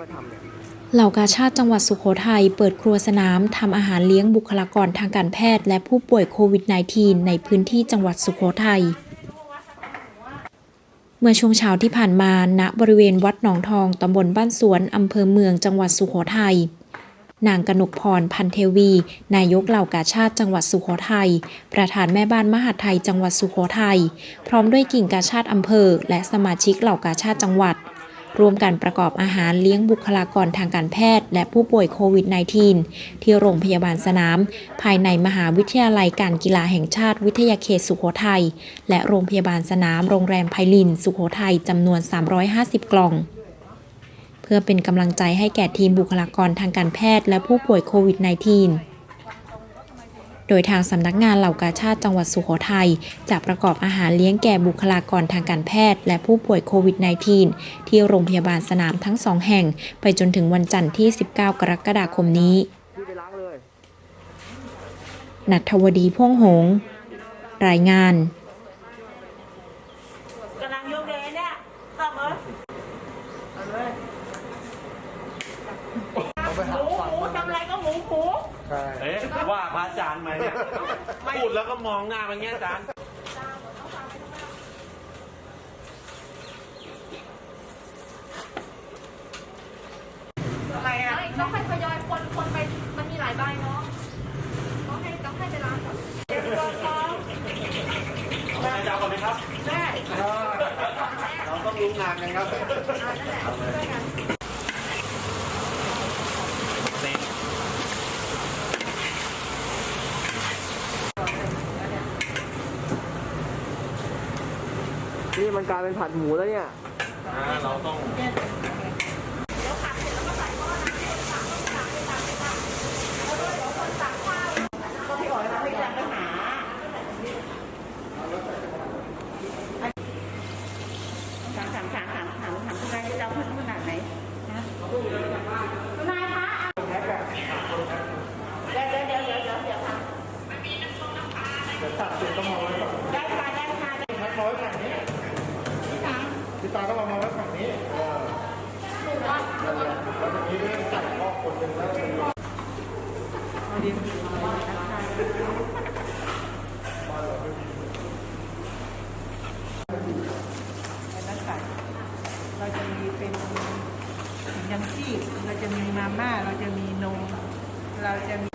มาทำเนี่ยเหล่ากาชาติจังหวัดสุโขทัยเปิดครัวสนามทำอาหารเลี้ยงบุคลากรทางการแพทย์ และผู้ป่วยโควิด -19 ในพื้นที่จังหวัดสุโขทัยเมื่อช่วงเช้าที่ผ่านมา ณ บริเวณวัดหนองทอง ตำบลบ้านสวน อำเภอเมือง จังหวัดสุโขทัย นางกนกพร พันเทวี นายกเหล่ากาชาติจังหวัดสุโขทัย ประธานแม่บ้านมหาดไทยจังหวัดสุโขทัย พร้อมด้วยกิ่งกาชาติอำเภอ และสมาชิกเหล่ากาชาติจังหวัด ร่วมกันประกอบอาหารเลี้ยงบุคลากรทางการแพทย์ และผู้ป่วยโควิด -19 ที่โรงพยาบาลสนาม ภายในมหาวิทยาลัยการกีฬาแห่งชาติวิทยาเขตสุโขทัย และโรงพยาบาลสนามโรงแรมไพลิน สุโขทัยจำนวน 350 กล่องเพื่อเป็นกำลังใจให้แก่ทีมบุคลากรทางการแพทย์และผู้ป่วยโควิด -19 โดยทางสำนักงานเหล่ากาชาติจังหวัดสุโขทัยจะประกอบอาหารเลี้ยงแก่บุคลากรทางการแพทย์ และผู้ป่วยโควิด -19 ที่โรงพยาบาลสนามทั้งสองแห่ง ไปจนถึงวันจันทร์ที่ 19 กรกฎาคมนี้นัทวดีพ่วงหง รายงาน กำลังยกเลยเนี่ยตอบเลยหมูหมูทำอะไรก็หมูหมู ใช่ เอ๊ะว่าพระอาจารย์ไหมเนี่ยพูดแล้วก็มองหน้ามันเงี้ยอาจารย์ทำไมอะไม่ต้องให้ทยอยคนคนไป มันมีหลายใบเนาะ ต้องให้ต้องให้เวลาก่อนเดี๋ยวตัวเขาอาจารย์ก่อนไหมครับ ได้เราต้องรู้งานกันครับนี่ นี่มันกลายเป็นผัดหมูแล้วเนี่ยเราต้องก็พี่อ๋อยเราไม่จะไปหาถามถามถามถามถามถามทนายเอาพูดขนาดไหนนะทนายคะเดี๋ยวเดี๋ยวเดี๋ยวเดี๋ยวเดี๋ยวเดี๋ยวค่ะได้ค่ะได้ค่ะ พี่ ตาก็ลองมาไว้ฝั่งนี้เออแล้วทีนี้เรื่องจัดข้อคนหนึ่งแล้วนะคะเราจะมีเป็นถุงยังชีพเราจะมีมาม่า เราจะมีนม เราจะมี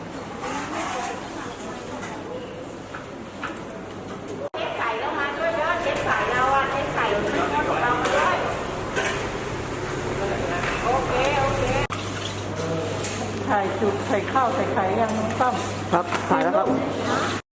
เช็คไข่เรามาด้วยเยอะเช็คไข่เราอะเช็คไข่ของเรามาด้วยโอเคโอเค ไข่จุกใส่ข้าวใส่ไข่ยังต้มครับถ่ายแล้วครับ